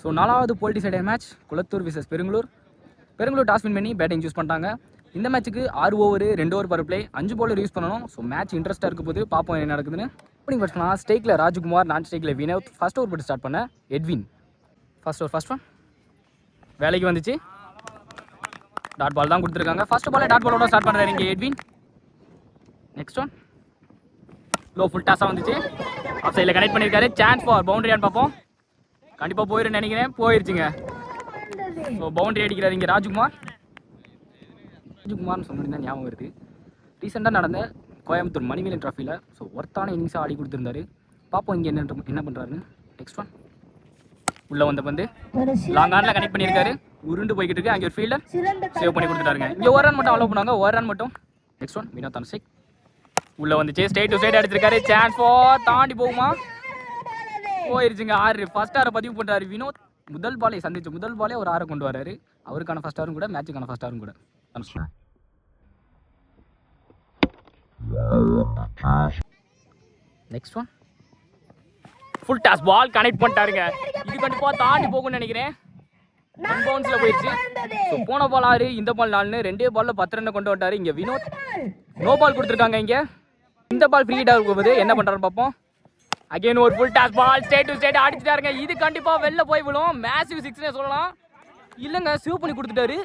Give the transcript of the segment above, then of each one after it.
So நாலாவது போல்டி சைடே match Kulathur versus Perungalur. Perungalur toss win பண்ணி பேட்டிங் யூஸ் பண்ணிட்டாங்க. இந்த மேட்ச்சுக்கு ஆறு ஓவர் ரெண்டு ஓவர் பர் பிளே அஞ்சு பவுலர் யூஸ் பண்ணணும். ஸோ மேட்ச் இன்ட்ரெஸ்ட்டாக இருக்க போது பார்ப்போம் என்ன நடக்குதுன்னு. ஓப்பனிங் பேட்ஸ் ஸ்டேக்கில் ராஜ்குமார் நான் ஸ்டேக்கில் வினோத். ஃபஸ்ட் ஓவர் போட்டு ஸ்டார்ட் பண்ண Edwin first over first one வேலைக்கு வந்துச்சு. டாட் பால் தான் கொடுத்துருக்காங்க. ஃபஸ்ட் பாலே டாட் பாலோட ஸ்டார்ட் பண்ணுறாரு இங்கே Edwin next one low full டாஸாக வந்துச்சு. ஆஃப் சைடில் கனெக்ட் பண்ணியிருக்காரு சான்ஸ் ஃபார் பவுண்டரியான்னு பார்ப்போம் கண்டிப்பாக போயிருன்னு நினைக்கிறேன். போயிருச்சுங்க. ஸோ பவுண்டரி அடிக்கிறாரு இங்கே ராஜ்குமார். ராஜ்குமார்னு சொன்னது தான் ஞாபகம் இருக்குது ரீசெண்டாக நடந்த கோயம்புத்தூர் மணிவேலன் ட்ராஃபியில் ஸோ ஒர்த்தான இன்னிங்ஸாக ஆடி கொடுத்துருந்தாரு. பார்ப்போம் இங்கே என்ன என்ன பண்ணுறாருன்னு நெக்ஸ்ட் ஒன் உள்ளே வந்த பந்து. லாங் ஆனில் கனெக்ட் பண்ணியிருக்காரு. உருண்டு போய்கிட்டு இருக்கு. அங்கே ஒரு ஃபீல்டர் சேவ் பண்ணி கொடுத்துட்டாருங்க. இங்கே ஒரு ரன் மட்டும் அலோவ் பண்ணாங்க ஒரு ரன் மட்டும். நெக்ஸ்ட் ஒன் வினோத் அன்சிக் உள்ளே வந்துச்சு ஸ்டேட் டு ஸ்டேட் அடிச்சிருக்காரு. சான்ஸ் ஃபார் தாண்டி போகுமா? போயிருச்சுங்க. ஆறு ஃபர்ஸ்ட் ஆரை பதிவு பண்றாரு வினோத். முதல் பாலை சந்திச்ச முதல் பாலே ஒரு ஆறை கொண்டு வராரு. அவருக்கான ஃபர்ஸ்ட் ஆரும் கூட மேட்சுக்கான ஃபர்ஸ்ட் ஆரும் கூட. Next one full toss ball connect பண்ணிட்டாருங்க. இது கண்டிப்பா தாண்டி போகும்னு நினைக்கிறேன். பவுன்ஸ்ல போயிடுச்சு. ஸோ போன பால் ஆறு இந்த பால் நாலுன்னு ரெண்டே பால்ல பத்து ரன் கொண்டு வந்தாரு இங்க வினோத். நோ பால் கொடுத்துருக்காங்க இங்க. இந்த பால் ஃப்ரீ ஹிட் போகுது. என்ன பண்றாரு பார்ப்போம். அகைன் ஒரு full toss ball straight to straight அடிச்சிட்டாருங்க. இது கண்டிப்பா வெளில போய் விழும். மேசிவ் சிக்ஸ்னே சொல்லலாம். இல்லைங்க சேவ் பண்ணி கொடுத்துட்டாரு.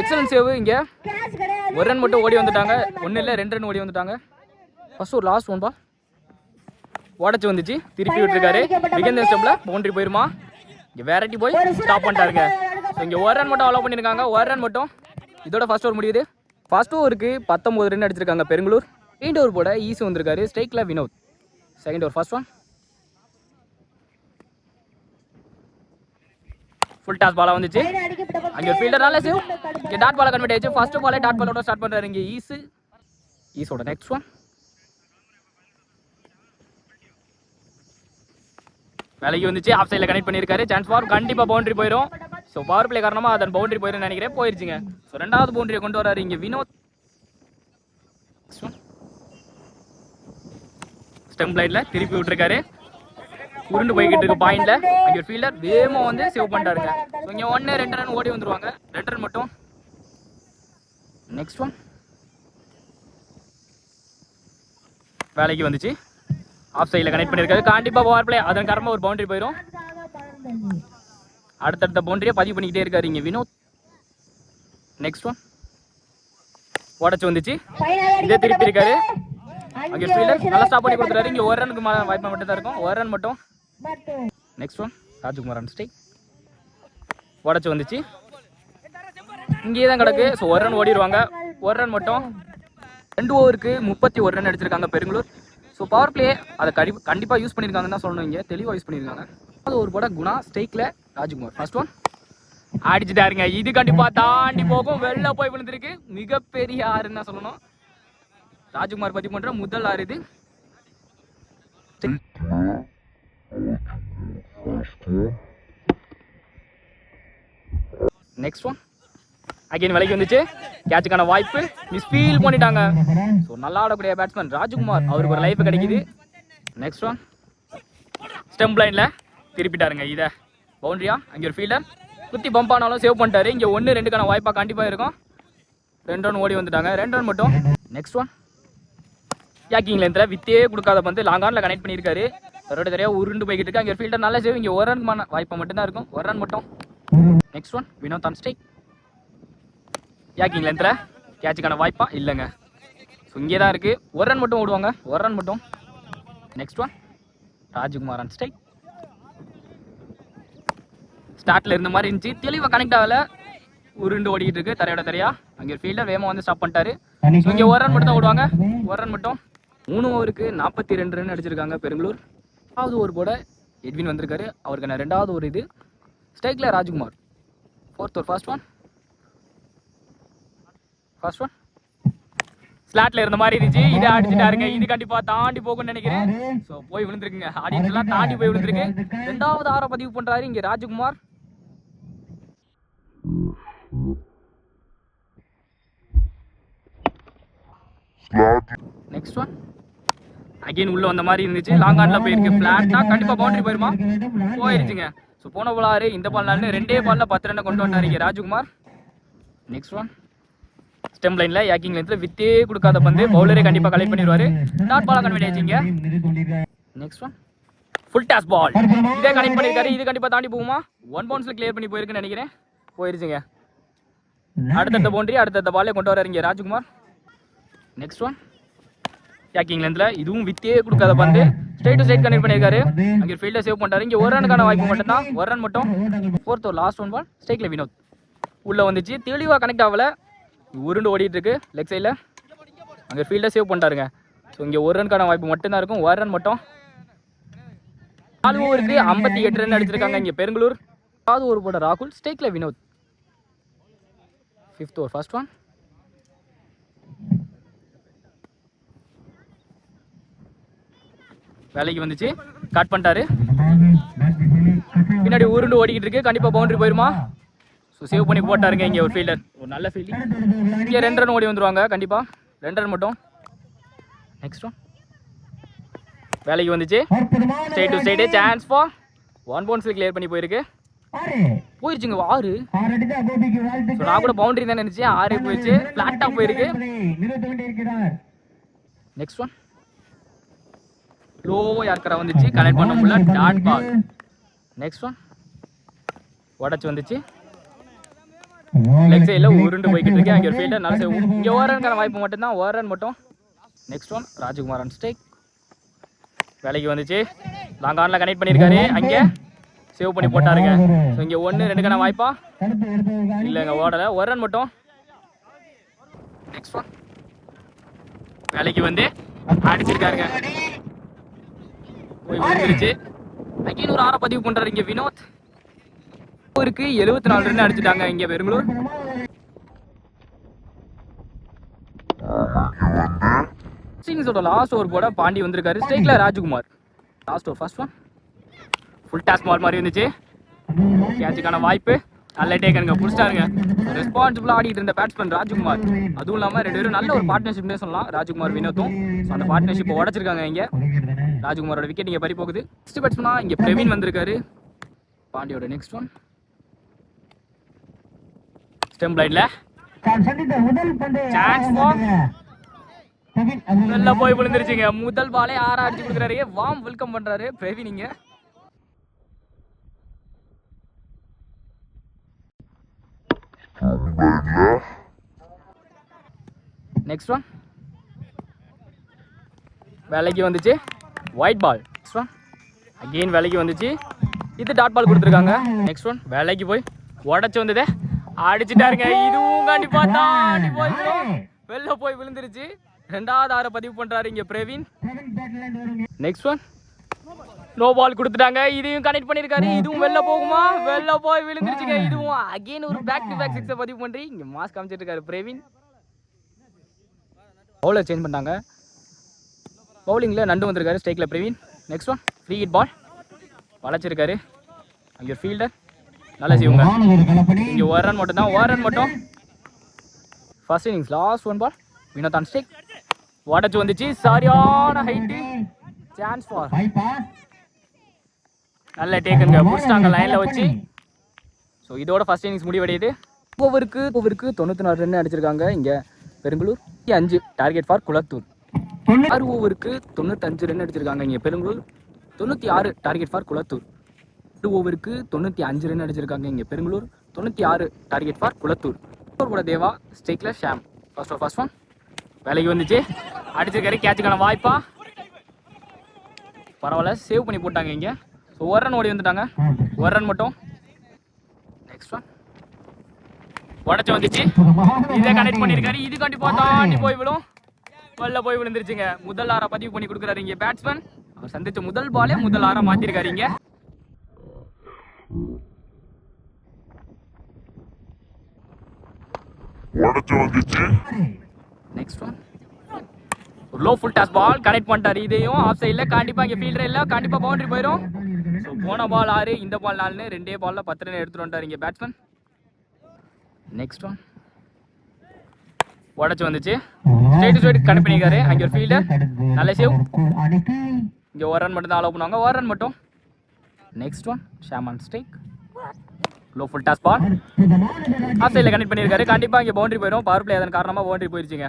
எக்ஸலன்ட் சேவ் இங்கே. ஒரு ரன் மட்டும் ஓடி வந்துட்டாங்க. ஒன்றும் இல்லை ரெண்டு ரன் ஓடி வந்துட்டாங்க. ஃபஸ்ட் ஒரு லாஸ்ட் ஒன் பால் உடச்சு வந்துச்சு. திருப்பி விட்டுருக்காரு. விகேந்தர் ஸ்டெப்ல பவுண்டரி போயிருமா? இங்கே வேரட்டி போய் ஸ்டாப் பண்ணிட்டாருங்க. ஸோ ஒரு ரன் மட்டும் அலோவ் பண்ணியிருக்காங்க ஒரு ரன் மட்டும் இதோட ஃபர்ஸ்ட் ஓவர் முடியுது. ஃபஸ்ட் ஓவருக்கு பத்தொம்பது ரன் அடிச்சிருக்காங்க பெருங்களூர். செகண்ட் ஓவர் போட ஈஸி வந்திருக்காரு. ஸ்ட்ரைக்கில் Vinod. Second over first one full toss Bala வந்துச்சு. அங்கே ஒரு சேவ் இங்கே டாட் பால கன்வெர்ட் ஆயிடுச்சு. ஃபர்ஸ்ட் பாலே டாட் பாலோட ஸ்டார்ட் பண்ணுறாரு இங்கே ஈஸ். ஈஸோட நெக்ஸ்ட் ஒன் வேலைக்கு வந்துச்சு. ஆஃப் சைடில் கனெக்ட் பண்ணியிருக்காரு. சான்ஸ் ஃபார் கண்டிப்பாக பவுண்டரி போயிடும் ஸோ பவர் பிளே காரணமாக அதன் பவுண்டரி போயிடும் நினைக்கிறேன். போயிருச்சுங்க. ஸோ ரெண்டாவது பவுண்டரியை கொண்டு வராரு இங்கே வினோத். ஸ்டெம் லைனில் திருப்பி விட்டுருக்காரு. உருண்டு போய்கிட்டு இருக்கு பாயிண்ட்ல. அங்கே ஒரு ஃபீல்டர் வேகமா வந்து சேவ் பண்ணிட்டாருங்க ஸோ இங்கே ஒன்று ரெண்டு ரன் ஓடி வந்துருவாங்க. ரெண்டு ரன் மட்டும். நெக்ஸ்ட் ஒன் வேலைக்கு வந்துச்சு. ஆஃப் சைடில் கனெக்ட் பண்ணியிருக்காரு கண்டிப்பாக பவர் பிளே அதன் காரணமாக ஒரு பவுண்டரி போயிடும் அடுத்தடுத்த பவுண்டரியை பதிவு பண்ணிக்கிட்டே இருக்காரு இங்கே வினோத். நெக்ஸ்ட் ஒன் உடச்சி வந்துச்சு. இதே திருப்பி இருக்காரு. அங்கே ஃபீல்டர் நல்லா ஸ்டாப் பண்ணி கொடுத்துறாரு இங்கே ஒரு ரனுக்கு வாய்ப்பு மட்டும் தான் இருக்கும். ஒரு ரன் மட்டும். Next one Rajkumar on strike உடச்சு வந்துச்சு. இங்கேயே தான் கிடக்கு. ஸோ ஒரு ரன் ஓடிடுவாங்க ஒரு ரன் மட்டும். ரெண்டு ஓவருக்கு முப்பத்தி ஒரு ரன் அடிச்சிருக்காங்க பெருங்களூர். ஸோ பவர் பிளே அதை கடி கண்டிப்பாக யூஸ் பண்ணியிருக்காங்கன்னு தான் சொல்லணும் இங்கே. தெளிவாக யூஸ் பண்ணியிருக்காங்க. அது ஒரு போட குணா ஸ்டேக்கில் ராஜ்குமார். ஃபர்ஸ்ட் ஒன் அடிச்சுட்டாருங்க. இது கண்டிப்பாக தாண்டி போகும். வெளில போய் விழுந்திருக்கு. மிகப்பெரிய ஆறுன்னு தான் சொல்லணும். ராஜ்குமார் பதிவு பண்ணுற முதல் ஆறு இது நெக்ஸ்ட் ஒன் அகைன் விலைக்கு வந்துச்சு. கேட்சுக்கான வாய்ப்பு. மிஸ் ஃபீல் பண்ணிட்டாங்க. ஸோ நல்லா ஆடக்கூடிய பேட்ஸ்மேன் ராஜ்குமார். அவருக்கு ஒரு லைஃப் கிடைக்குது. நெக்ஸ்ட் ஒன் ஸ்டெம்ப் லைனில் திருப்பிட்டாருங்க இதை. பவுண்ட்ரியா அங்கே ஒரு ஃபீல்டர் குத்தி பம்ப் ஆனாலும் சேவ் பண்ணிட்டாரு. இங்கே ஒன்று ரெண்டுக்கான வாய்ப்பாக கண்டிப்பாக இருக்கும். ரெண்டு ரன் ஓடி வந்துட்டாங்க. ரெண்டு ரன் மட்டும். நெக்ஸ்ட் ஒன் யாக்கிங் லென்த்தில் வித்தே கொடுக்காத பந்து லாங்கானில் கனெக்ட் பண்ணியிருக்காரு. தரோட தரையாக உருண்டு போய்கிட்டு இருக்கு. அங்கே ஃபீல்டர் நல்லா சேவ். இங்கே ஒரு ரன் வாய்ப்பு மட்டும்தான் இருக்கும். ஒரு ரன் மட்டும். Next one Vinod on strike yorking லென்த்தில் கேட்சுக்கான வாய்ப்பா இல்லைங்க. ஸோ இங்கே தான் இருக்குது ஒரு ரன் மட்டும் ஓடுவாங்க. ஒரு ரன் மட்டும். Next one Rajkumar on strike ஸ்டார்ட்ல இருந்த மாதிரி இருந்துச்சு. தெளிவாக கனெக்ட் ஆகல. உருண்டு ஓடிக்கிட்டு இருக்கு தரையோட தரையா. அங்கே ஃபீல்டர் வேகமாக வந்து ஸ்டாப் பண்ணிட்டாரு. ஸோ இங்கே ஒரு ரன் மட்டும் தான் ஓடுவாங்க. ஒரு ரன் மட்டும். மூணு ஓவருக்கு நாற்பத்தி ரெண்டு ரன் அடிச்சிருக்காங்க பெருங்களூர். ஆவது ஒரு போட எட்வின் வந்திருக்காரு. அவருக்கு நான் ரெண்டாவது ஒரு இது. ஸ்ட்ரைக்கில் ராஜ்குமார். ஃபோர்த் ஒரு ஃபர்ஸ்ட் ஒன் ஃபர்ஸ்ட் ஒன் ஸ்லாட்ல இருந்த மாதிரி இருந்துச்சு. இதை அடிச்சுட்டாருங்க. இது கண்டிப்பா தாண்டி போகும்னு நினைக்கிறேன். ஸோ போய் விழுந்திருக்குங்க. ஆடியன்ஸ் எல்லாம் தாண்டி போய் விழுந்திருக்கு. ரெண்டாவது ஆற பதிவு பண்றாரு இங்க ராஜ்குமார். நெக்ஸ்ட் ஒன் அகைன் உள்ள வந்த மாதிரி இருந்துச்சு. லாங் ஆன்ல போயிருக்கு. ஃபிளாட்டா கண்டிப்பா பவுண்டரி போயிருமா? போயிருச்சுங்க. ஸோ போன பால் இந்த பால் நாலு ரெண்டே பால்ல பத்து ரன்னை கொண்டு வந்தாரு ராஜ்குமார். நெக்ஸ்ட் ஒன் ஸ்டெம் லைன்ல யாக்கிங் லைன்ல வித்தே கொடுக்காத பந்து. பவுலரே கண்டிப்பா கலெக்ட் பண்ணிடுவாரு. டாட் பாலா கன்வெர்ட் ஆச்சுங்க next one full toss ball இதே கனெக்ட் பண்ணிருக்காரு இது கண்டிப்பா தாண்டி போகுமா? ஒன் பவுன்ஸ்ல கிளியர் பண்ணி போயிருக்குன்னு நினைக்கிறேன். போயிருச்சுங்க. அடுத்தடுத்த பவுண்டரி அடுத்தடுத்த பாலே கொண்டு வராரு ராஜ்குமார். நெக்ஸ்ட் ஒன் யாக்கிங் லென்த்ல இதுவும் வித்தே கொடுக்காத பந்து. ஸ்ட்ரைட் டு ஸ்ட்ரைட் கனெக்ட் பண்ணியிருக்காரு. அங்கே ஃபீல்டை சேவ் பண்ணிட்டாரு. இங்கே ஒரு ரனுக்கான வாய்ப்பு மட்டும் தான் ஒரு ரன் மட்டும் ஃபோர்த் ஒரு லாஸ்ட் ஒன் பால் ஸ்ட்ரைக்ல வினோத். உள்ளே வந்துச்சு. தெளிவாக கனெக்ட் ஆகல. உருண்டு ஓடிட்டு இருக்கு லெக் சைடில் அங்கே ஃபீல்டை சேவ் பண்ணிட்டாருங்க. ஸோ இங்கே ஒரு ரனுக்கான வாய்ப்பு மட்டும்தான் இருக்கும். ஒரு ரன் மட்டும். நாலு ஓவருக்கு ஐம்பத்தி எட்டு ரன் அடிச்சிருக்காங்க இங்கே பெருங்களூர். ஆறு ஓவர் போட ராகுல் ஸ்டேக்கில் Vinod. Fifth over first one வேலைக்கு வந்துச்சு. கட் பண்ணிட்டாரு. பின்னாடி உருண்டு ஓடிக்கிட்டு இருக்கு. கண்டிப்பா பவுண்டரி போயிருமா? ஸோ சேவ் பண்ணி போட்டாருங்க இங்க ஒரு ஃபீல்டர் ஒரு நல்ல ஃபீல்டிங் இங்கே ரெண்டு ரன் ஓடி வந்துருவாங்க கண்டிப்பா. ரெண்டு ரன் மட்டும். நெக்ஸ்ட் ஒன் வேலைக்கு வந்துச்சு. Straight to straight chance for one பவுன்ஸில் clear பண்ணி போயிருக்கு. போயிருச்சுங்க ஆறு. நான் கூட பவுண்டரி தான் நினைச்சேன். ஆறு போயிடுச்சு. ஃபிளாட்டா போயிருக்கு. நெக்ஸ்ட் ஒன் ஸ்லோவாக யாருக்கரா வந்துச்சு? கனெக்ட் பண்ண முடியல. டாட் பால் நெக்ஸ்ட் ஒன் உடச்சி வந்துச்சு. லெக் சைடில் உருண்டு போய்கிட்டு இருக்கு. அங்கே ஒரு ஃபீல்டர் நல்ல இங்கே ஓரனுக்கான வாய்ப்பு மட்டும்தான். ஓரன் மட்டும். நெக்ஸ்ட் ஒன் ராஜகுமார் அன் ஸ்டேக் வேலைக்கு வந்துச்சு. லாங் ஆனில் கனெக்ட் பண்ணியிருக்காரு அங்கே சேவ் பண்ணி போட்டாருங்க. ஸோ இங்கே ஒன்று ரெண்டுக்கான வாய்ப்பா? இல்லைங்க ஓடலை. ஒரு ரன் மட்டும். நெக்ஸ்ட் ஒன் வேலைக்கு வந்து அடிச்சிருக்காருங்க. போய் அகைன் ஒரு ஆற பதிவு பண்றாரு இங்க வினோத். இருக்கு எழுபத்தி நாலு ரன் அடிச்சிட்டாங்க இங்க பெருங்களூர் சிங்ஸோட லாஸ்ட் ஓவர் போட பாண்டி வந்திருக்காரு. ஸ்ட்ரைக்ல Rajkumar. Last over first one full toss மார் மாதிரி இருந்துச்சு. கேட்சுக்கான வாய்ப்பு. நல்ல டேக்கனுங்க புடிச்சிட்டாருங்க. ரெஸ்பான்சிபிளா ஆடிட்டு இருந்த பேட்ஸ்மேன் ராஜ்குமார். அதுவும் இல்லாம ரெண்டு பேரும் நல்ல ஒரு பார்ட்னர்ஷிப்னே சொல்லலாம். ராஜ்குமார் வினோத்தும். அந்த பார்ட்னர்ஷிப் உடச்சிருக்காங்க இங்க. ராஜ்குமாரோட விக்கெட் இங்க பறி போகுது. நெக்ஸ்ட் பேட்ஸ்மனா இங்கே பிரவீன் வந்திருக்காரு. பாண்டியோட நெக்ஸ்ட் ஒன் ஸ்டெம் லைன்ல Chance போய் விழுந்துருச்சுங்க. முதல் பாலே ஆறா அடிச்சு கொடுக்குறாரு. வாம் வெல்கம் பண்றாரு பிரவீன் இங்க. நெக்ஸ்ட் ஒன் வேலைக்கு வந்துச்சு. Wide ball next one again வேலைக்கு வந்துச்சு. இது டாட் பால் கொடுத்துருக்காங்க. நெக்ஸ்ட் ஒன் வேலைக்கு போய் உடச்சு வந்ததே. அடிச்சுட்டாருங்க. இதுவும் கண்டிப்பா தாண்டி போய். வெளில போய் விழுந்துருச்சு. ரெண்டாவது ஆற பதிவு பண்றாரு இங்க Praveen. Next one no ball கொடுத்துட்டாங்க. இதையும் கனெக்ட் பண்ணிருக்காரு. இதுவும் வெளில போகுமா? வெளில போய் விழுந்துருச்சுங்க. இதுவும் அகைன் ஒரு பேக் டு பேக் சிக்ஸை பதிவு பண்றி. இங்க மாஸ் காமிச்சிட்டு இருக்காரு பிரவீன். பவுலர் சேஞ்ச் பண்ணாங்க பவுலிங்கில் நண்டு வந்திருக்காரு ஸ்டேக்கில் Praveen. Next one free hit ball வளைச்சிருக்காரு. அங்கே ஒரு ஃபீல்டர் நல்லா செய்வாங்க இங்கே ஒரு ரன் மட்டும் தான் ஒரு ரன் மட்டும். First innings last one ball வினோதான் stack உடச்சு வந்துச்சு சரியான ஹைட்டு சான்ஸ் ஃபார் நல்ல டேக்குங்க முடிச்சிட்டாங்க லைனில் வச்சு. ஸோ இதோட ஃபர்ஸ்ட் இன்னிங்ஸ் முடிவடையுது. ஓவருக்கு ஓவருக்கு தொண்ணூற்றி நாலு ரன் அடிச்சிருக்காங்க இங்கே பெருங்களூர். அஞ்சு டார்கெட் ஃபார் குளத்தூர். ஆறு ஓவருக்கு தொண்ணூத்தஞ்சு ரன் அடிச்சிருக்காங்க இங்கே பெருங்களூர் தொண்ணூற்றி ஆறு டார்கெட் ஃபார் குளத்தூர். ரெண்டு ஓவருக்கு தொண்ணூற்றி அஞ்சு ரன் அடிச்சிருக்காங்க இங்கே பெருங்களூர் தொண்ணூற்றி ஆறு டார்கெட் ஃபார் குளத்தூர். கூட தேவா ஸ்டேக்கில் ஷாம். ஃபர்ஸ்ட் ஃபர்ஸ்ட் ஒன் வேலைக்கு வந்துச்சு. அடிச்சிருக்காரு கேட்சுக்கான வாய்ப்பா. பரவாயில்ல சேவ் பண்ணி போட்டாங்க இங்கே. ஸோ ஒரு ரன் ஓடி வந்துட்டாங்க. ஒரு ரன் மட்டும். நெக்ஸ்ட் ஒன் உடச்சி வந்துச்சு. இதை கனெக்ட் பண்ணியிருக்காரு. இது கண்டிப்பாக தாண்டி போய் விடும் வெளில போய் விழுந்துருச்சுங்க. முதல் ஆறா பதிவு பண்ணி கொடுக்குறாரு இங்க பேட்ஸ்மேன் அவர் சந்திச்ச முதல் பாலே முதல் ஆறா மாத்திருக்காரு இங்க. Next one low full toss ball connect பண்ணிட்டாரு. இதையும் ஆஃப் சைடில் கண்டிப்பா இங்க ஃபீல்டர் இல்ல. கண்டிப்பா பவுண்டரி போயிடும் ஸோ போன பால் ஆறு இந்த பால் நாலுன்னு ரெண்டே பால்ல பத்து ரன் எடுத்துட்டு வந்துட்டாரு இங்க பேட்ஸ்மேன் நெக்ஸ்ட் ஒன் உடச்சி வந்துச்சு. ஸ்ட்ரைட் ஸ்ட்ரைட் கனெக்ட் பண்ணியிருக்காரு அங்கே ஒரு ஃபீல்டர் நல்ல சேவ் இங்கே ஒரு ரன் மட்டும் தான் அலோவ் பண்ணுவாங்க. ஒரு ரன் மட்டும். நெக்ஸ்ட் ஒன் ஷாமன் stack low full toss ball off சைடில் கனெக்ட் பண்ணியிருக்காரு கண்டிப்பாக இங்கே பவுண்டரி போயிடும் பவர் பிளே அதன் காரணமாக பவுண்டரி போயிருச்சுங்க.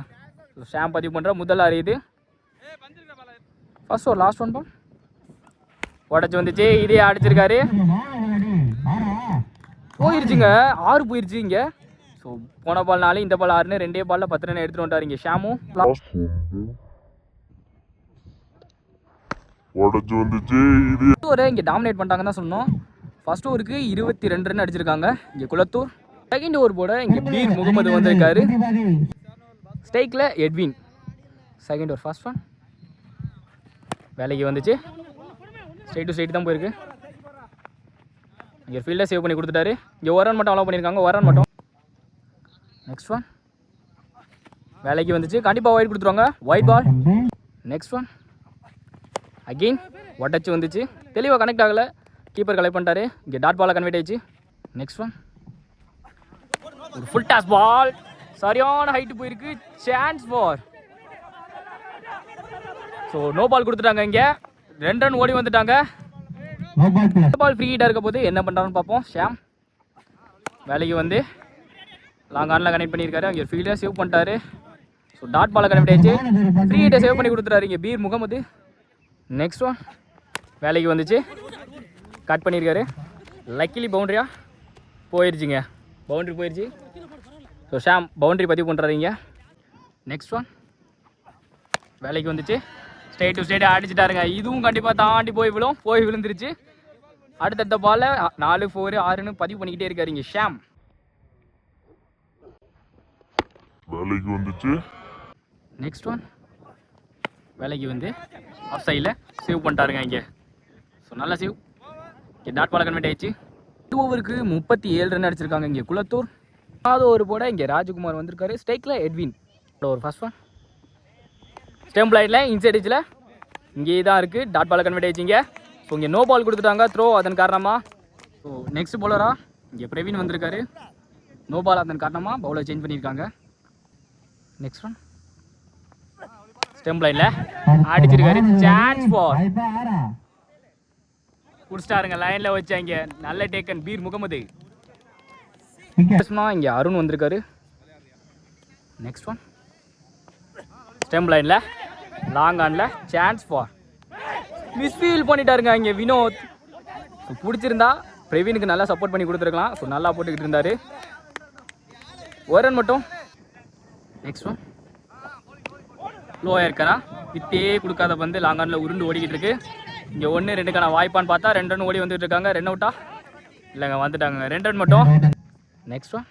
ஷாம் பதிவு பண்ணுற முதல் அறியுது ஃபர்ஸ்ட் ஒரு லாஸ்ட் ஒன் பால் உடச்சி வந்துச்சு. இதே அடிச்சிருக்காரு. போயிருச்சுங்க. ஆறு போயிருச்சு இங்கே. ஸோ போன பால் நாலு இந்த பால் ஆறுன்னு ரெண்டே பாலில் பத்து ரன் எடுத்துட்டு வந்துட்டார் இங்கே ஷாமும் ஓவரை இங்கே டாமினேட் பண்ணிட்டாங்கன்னு தான் சொன்னோம் ஃபர்ஸ்ட் ஓவருக்கு இருபத்தி ரெண்டு ரன் அடிச்சிருக்காங்க. இங்கே குளத்தூர். செகண்ட் ஓவர் போட இங்கே பீர் முகமது வந்திருக்காரு. ஸ்டைக்கில் Edwin second over first one வேலைக்கு வந்துச்சு. ஸ்ட்ரைட் டு ஸ்ட்ரைட் தான் போயிருக்கு. இங்கே ஃபீல்டை சேவ் பண்ணி கொடுத்துட்டாரு. இங்கே ஒரு ரன் மட்டும் அலோவ் பண்ணியிருக்காங்க ஒரு ரன் மட்டும் நெக்ஸ்ட் ஒன் வேலைக்கு வந்துச்சு. கண்டிப்பாக ஒயிட் கொடுத்துருவாங்க. Wide ball next one again ஒட்டச்சு வந்துச்சு. தெளிவாக கனெக்ட் ஆகலை. கீப்பர் கலெக்ட் பண்ணிட்டாரு. இங்கே டாட் பாலாக கன்வெர்ட் ஆயிடுச்சு. நெக்ஸ்ட் ஒன் ஒரு ஃபுல் டாஸ் பால் சரியான ஹைட்டு போயிருக்கு. Chance for so no ball கொடுத்துட்டாங்க இங்கே. ரெண்டு ரன் ஓடி வந்துட்டாங்க. பால் ஃப்ரீ ஹீட்டாக இருக்க போது என்ன பண்ணுறான்னு பார்ப்போம். ஷாம் வேலைக்கு வந்து லாங் ஆனில் கனெக்ட் பண்ணியிருக்காரு. அங்கே ஃபீல்டர் சேவ் பண்ணிட்டாரு. ஸோ டாட் பாலை கனெக்ட் ஆயிடுச்சு. ஃப்ரீ ஹீட்டை சேவ் பண்ணி கொடுத்துறாரு இங்கே பீர் முகமது. நெக்ஸ்ட் ஒன் வேலைக்கு வந்துச்சு. கட் பண்ணியிருக்காரு. லக்கிலி பவுண்ட்ரியா போயிடுச்சுங்க பவுண்ட்ரி போயிடுச்சு ஸோ ஷாம் பவுண்ட்ரி பதிவு பண்ணுறாருங்க நெக்ஸ்ட் ஒன் வேலைக்கு வந்துச்சு. ஸ்டேட் டு ஸ்டேட் அடிச்சிட்டாருங்க. இதுவும் கண்டிப்பாக தாண்டி போய் விழும். போய் விழுந்துருச்சு. அடுத்தடுத்த பால்ல நாலு ஃபோரு ஆறுன்னு பதிவு பண்ணிக்கிட்டே இருக்காரு இங்கே ஷாம் வேலைக்கு வந்துச்சு. நெக்ஸ்ட் ஒன் வேலைக்கு வந்து ஆஃப் சைடில் சேவ் பண்ணிட்டாருங்க இங்கே. ஸோ நல்ல சேவ் இங்கே டாட் பால கன்வெர்ட் ஆயிடுச்சு. டூ ஓவருக்கு முப்பத்தி ஏழு ரன் அடிச்சிருக்காங்க இங்கே குளத்தூர். ஆறாவது ஒரு போட இங்கே ராஜ்குமார் வந்திருக்காரு. ஸ்டைக்கில் எட்வின் ஒரு ஃபர்ஸ்ட் ஒன் ஸ்டெம்ப் லைட்டில் இன்சைட் அடிச்சில் இங்கே தான் இருக்குது டாட் பால் கன்வெர்ட் ஆயிடுச்சிங்க ஸோ இங்கே நோ பால் கொடுத்துட்டாங்க. த்ரோ அதன் காரணமாக ஸோ நெக்ஸ்ட் பவுலரா இங்கே பிரவீன் வந்திருக்காரு. நோ பால் அதன் காரணமாக பவுலர் சேஞ்ச் பண்ணியிருக்காங்க. நெக்ஸ்ட் ஒன் ஸ்டெம் லைன்ல அடிச்சிருக்காரு. சான்ஸ் ஃபார் குடிச்சிட்டாருங்க லைன்ல வச்சாங்க. நல்ல டேக்கன் பீர் முகமது. பேசணும் இங்க அருண் வந்திருக்காரு. நெக்ஸ்ட் ஒன் ஸ்டெம் லைன்ல லாங் ஆன்ல சான்ஸ் ஃபார் மிஸ்ஃபீல் பண்ணிட்டாருங்க இங்க வினோத். பிடிச்சிருந்தா பிரவீனுக்கு நல்லா சப்போர்ட் பண்ணி கொடுத்துருக்கலாம். ஸோ நல்லா போட்டுக்கிட்டு இருந்தாரு. ஒரு ரன் மட்டும். நெக்ஸ்ட் ஒன் லோயாக இருக்காரா வித்தே கொடுக்காத பந்து லாங்கானில் உருண்டு ஓடிக்கிட்டு இருக்கு. இங்கே ஒன்று ரெண்டுக்கான வாய்ப்பான்னு பார்த்தா ரெண்டு ரன் ஓடி வந்துட்டு இருக்காங்க. ரெண்டு அவுட்டா இல்லைங்க வந்துட்டாங்க ரெண்டு ரன் மட்டும். நெக்ஸ்ட் ஒன்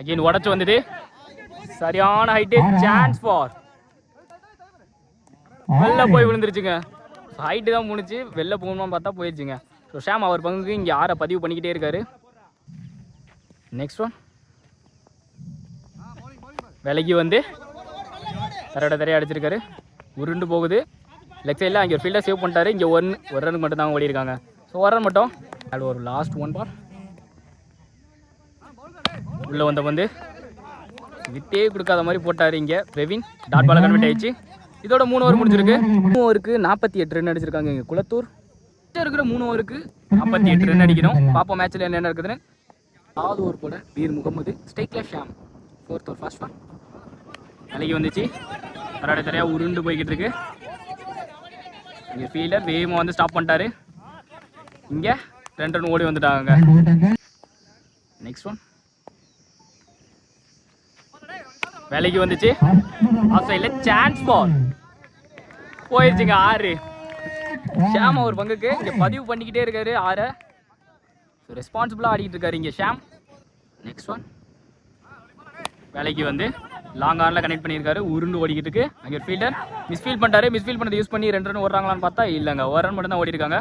அகைன் உடச்சு வந்தது. சரியான ஹைட்டு சான்ஸ் ஃபார் வெளில போய் விழுந்துருச்சுங்க. ஹைட்டு தான் முடிச்சு வெளில போகணும்னு பார்த்தா போயிடுச்சுங்க. ஸோ ஷாம் அவர் பங்குக்கு இங்கே ஆறை பதிவு பண்ணிக்கிட்டே இருக்காரு. நெக்ஸ்ட் ஒன் விலகி வந்து தரையோட தரையை அடிச்சிருக்காரு. உருண்டு போகுது. லெக் சைடில் அங்கே ஒரு ஃபீல்டை சேவ் பண்ணிட்டாரு. இங்கே ஒன் ஒரு ரன் மட்டும் தான் ஓடி இருக்காங்க ஸோ ஒரு ரன் மட்டும். அது ஒரு லாஸ்ட் ஒன் பார் உள்ளே வந்த வந்து வித்தே கொடுக்காத மாதிரி போட்டார் இங்கே பிரவீன். டாட் பால் கன்வெர்ட் ஆயிடுச்சு. இதோட மூணு ஓவர் முடிஞ்சிருக்கு. மூணு ஓவருக்கு நாற்பத்தி எட்டு ரன் அடிச்சிருக்காங்க இங்கே குளத்தூர். இருக்கிற மூணு ஓவருக்கு நாற்பத்தி எட்டு ரன் அடிக்கணும். பாப்போம் மேட்ச்சில் என்ன நடக்குதுன்னு. ஆவது ஓவர் போட வீர் முகமது ஸ்டேக்ல ஷாம் ஃபோர்த் ஒரு ஃபர்ஸ்ட் ஒன் விலைக்கு வந்துச்சு. தரையோட தரையாக உருண்டு போய்கிட்டு இருக்கு. இங்கே ஃபீல்டர் வேகமாக வந்து ஸ்டாப் பண்ணிட்டாரு. இங்கே ரெண்டு ரன் ஓடி வந்துட்டாங்க. நெக்ஸ்ட் ஒன் வேலைக்கு வந்துச்சு. ஆஃப் சைடில் சான்ஸ் பால் போயிடுச்சுங்க ஆறு. ஷாம் ஒரு பங்குக்கு இங்கே பதிவு பண்ணிக்கிட்டே இருக்காரு ஆறை. ரெஸ்பான்சிபிளாக ஆடிக்கிட்டு இருக்காரு இங்கே ஷாம். நெக்ஸ்ட் ஒன் வேலைக்கு வந்து லாங் ஆனில் கனெக்ட் பண்ணியிருக்காரு. உருண்டு ஓடிக்கிட்டு இருக்கு அங்கே ஃபீல்டர் மிஸ்ஃபீல் பண்ணிட்டாரு. மிஸ்ஃபீல் பண்ணதை யூஸ் பண்ணி ரெண்டு ரன் ஓடுறாங்களான்னு பார்த்தா இல்லைங்க. ஒரு ரன் மட்டும் தான் ஓடிருக்காங்க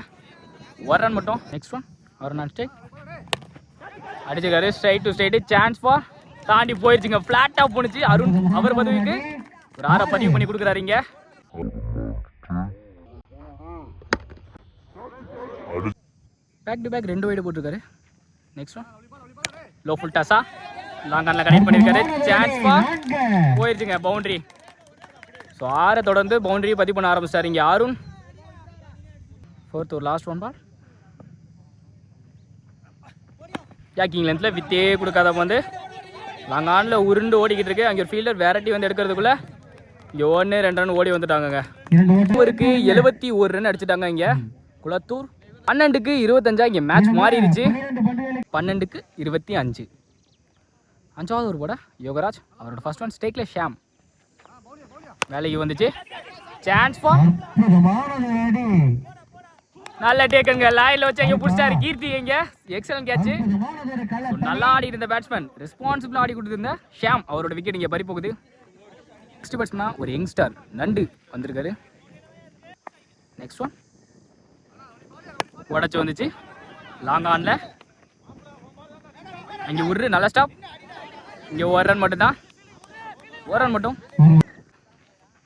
ஒரு ரன் மட்டும். நெக்ஸ்ட் ஒன் ஒரு நான் ஸ்டேக் அடிச்சிருக்காரு. Straight to straight chance for தாண்டி போயிடுச்சுங்க ஃப்ளாட்டாக போணுச்சு. அருண் அவர் பதவிக்கு. ஒரு ஆறை பதிவு பண்ணி கொடுக்குறாரு இங்கே. பேக் டு பேக் ரெண்டு வைடு போட்டிருக்காரு. நெக்ஸ்ட் ஒன் லோ ஃபுல் டாஸா லாங் ஆன்ல கனெக்ட் பண்ணியிருக்காரு சான்ஸ் போயிருச்சுங்க பவுண்டரி ஸோ ஆறை தொடர்ந்து பவுண்டரி பதிவு பண்ண ஆரம்பிச்சிட்டாரு இங்கே அருண் ஃபோர்த் ஒரு லாஸ்ட் ஒன் பால் ஜாக்கிங் லென்த்தில் வித்தே கொடுக்காதப்ப வந்து. லாங் ஆனில் உருண்டு ஓடிக்கிட்டு இருக்கு. அங்கே ஒரு ஃபீல்டர் வெரைட்டி வந்து எடுக்கிறதுக்குள்ள இங்கே ஒன்று ரெண்டு ரன் ஓடி வந்துட்டாங்கங்க. ஓவருக்கு எழுபத்தி ஒரு ரன் அடிச்சிட்டாங்க இங்கே. குளத்தூர் பன்னெண்டுக்கு இருபத்தஞ்சா இங்கே மேட்ச் மாறிடுச்சு. பன்னெண்டுக்கு இருபத்தி அஞ்சு. அஞ்சாவது ஒரு போட யோகராஜ் அவரோட ஃபர்ஸ்ட் ஒன் ஸ்டேக்ல ஷாம். வேலைக்கு வந்துச்சு. சான்ஸ் ஃபார் நல்ல டேக்குங்க லாயில வச்சு அங்க புடிச்சாரு கீர்த்தி இங்க. எக்ஸலன்ட் கேட்ச் நல்லா ஆடி இருந்த பேட்ஸ்மேன் ரெஸ்பான்சிபிள் ஆடி கொடுத்திருந்த ஷாம் அவரோட விக்கெட் இங்க பறி போகுது நெக்ஸ்ட் பேட்ஸ்மேன் ஒரு யங்ஸ்டர் நண்டு வந்திருக்காரு. நெக்ஸ்ட் ஒன் உடச்சு வந்துச்சு. லாங் ஆன்ல அங்கே உரு நல்ல ஸ்டாப் இங்க ஒரு ரன் மட்டும்தான். ஒரு ரன் மட்டும்.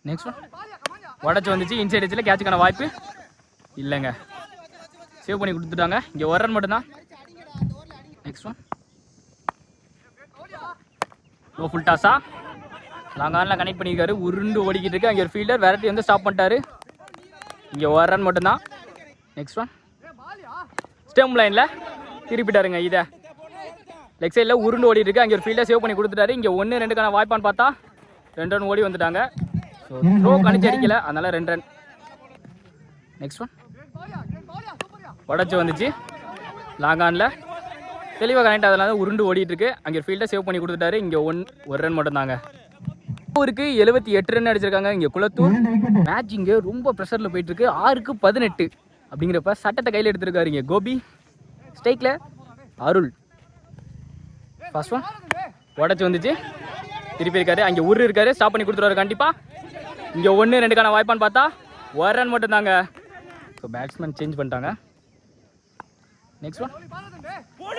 நெக்ஸ்ட் ஒன் உடச்சு வந்துச்சு. இன்சைட் அடிச்சில் கேட்சுக்கான வாய்ப்பு இல்லைங்க. சேவ் பண்ணி கொடுத்துட்டாங்க. இங்கே ஒரு ரன் மட்டும்தான். நெக்ஸ்ட் ஒன் நோ ஃபுல் டாஸா லாங் ஆனில் கனெக்ட் பண்ணியிருக்காரு. உருண்டு ஓடிக்கிட்டு இருக்கு. அங்கே ஒரு ஃபீல்டர் வெரைட்டி வந்து ஸ்டாப் பண்ணிட்டாரு. இங்கே ஒரு ரன் மட்டும்தான். நெக்ஸ்ட் ஒன் ஸ்டெம் லைனில் திருப்பிட்டாருங்க இதை. லெக் சைடில் உருண்டு ஓடி இருக்கு. அங்கே ஒரு ஃபீல்டை சேவ் பண்ணி கொடுத்துட்டாரு. இங்கே ஒன்று ரெண்டுக்கான வாய்ப்பான்னு பார்த்தா ரெண்டு ரன் ஓடி வந்துட்டாங்க. ஸோ த்ரோ கணிச்சு அடிக்கல. அதனால ரெண்டு ரன் நெக்ஸ்ட் ஒன் உடச்சி வந்துச்சு. லாங் ஆனில் தெளிவாக கனெக்ட் அதெல்லாம் உருண்டு ஓடிட்டு இருக்கு. அங்கே ஒரு ஃபீல்டை சேவ் பண்ணி கொடுத்துட்டாரு. இங்கே ஒன் ஒரு ரன் மட்டும்தாங்க. ஊருக்கு எழுபத்தி எட்டு ரன் அடிச்சிருக்காங்க. இங்கே குளத்தூர். மேட்ச் இங்கே ரொம்ப ப்ரெஷரில் போயிட்டு இருக்கு. ஆறுக்கு பதினெட்டு அப்படிங்கிறப்ப சட்டத்தை கையில் எடுத்திருக்காரு இங்கே கோபி. ஸ்டேக்கில் அருள். ஃபர்ஸ்ட் ஒன் உடச்சி வந்துச்சு. திருப்பி இருக்காரு. அங்கே உரு இருக்காரு. ஸ்டாப் பண்ணி கொடுத்துருவாரு கண்டிப்பாக இங்கே ஒன்று ரெண்டுக்கான வாய்ப்பான்னு பார்த்தா ஒரு ரன் மட்டும்தாங்க. ஸோ பேட்ஸ்மேன் சேஞ்ச் பண்ணிட்டாங்க. நெக்ஸ்ட் ஒன்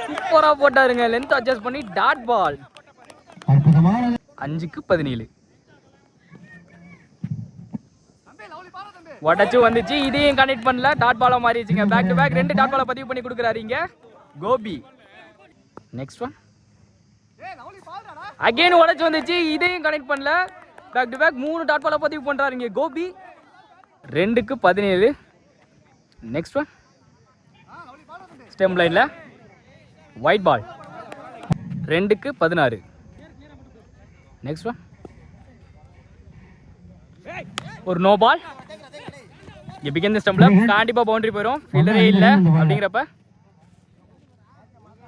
சூப்பராக போட்டாருங்க. லென்த் அட்ஜஸ்ட் பண்ணி டாட் பால் அஞ்சுக்கு பதினேழு. உடச்சு வந்துச்சு. இதையும் கனெக்ட் பண்ணல. டாட் பாலாக மாறிடுச்சுங்க. பேக் டு பேக் ரெண்டு டாட் பாலை பதிவு பண்ணி கொடுக்குறாரு இங்கே. கோபி. நெக்ஸ்ட் ஒன் அகைன் உடச்சி வந்துச்சு. இதையும் கனெக்ட் பண்ணல. பேக் டு பேக் மூணு டாட் பாலை பதிவு பண்ணுறாரு இங்கே கோபி. ரெண்டுக்கு பதினேழு. நெக்ஸ்ட் ஒன் ஸ்டெம் லைனில் ஒயிட் பால் ரெண்டுக்கு பதினாறு. நெக்ஸ்ட் ஒன் ஒரு நோ பால் எப்படி இந்த ஸ்டம்பில் கண்டிப்பாக பவுண்டரி போயிடும் ஃபீல்டரே இல்லை அப்படிங்கிறப்ப.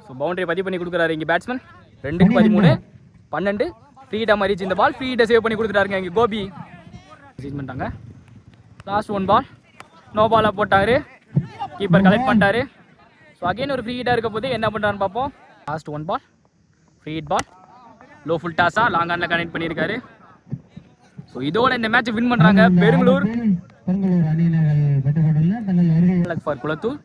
ஸோ பவுண்டரி பதிவு பண்ணி கொடுக்குறாரு இங்கே பேட்ஸ்மேன் ரெண்டுக்கு பதிமூணு. பன்னெண்டு. ஃப்ரீடாக மாறிச்சு இந்த பால் ஃப்ரீட்டை சேவ் பண்ணி கொடுத்துட்டாருங்க இங்கே கோபி. சேஞ்ச் பண்ணிட்டாங்க. லாஸ்ட் ஒன் பால் நோ பாலாக போட்டாரு. கீப்பர் கலெக்ட் பண்ணிட்டாரு. ஸோ அகைன் ஒரு ஃப்ரீ ஹிட்டாக இருக்க போது என்ன பண்ணுறான்னு பார்ப்போம். Last one ball free hit ball low full டாஸா லாங் ஆனில் கனெக்ட் பண்ணியிருக்காரு. ஸோ இதோட இந்த மேட்ச் வின் பண்ணுறாங்க பெருங்களூர். ஃபார் குளத்தூர்.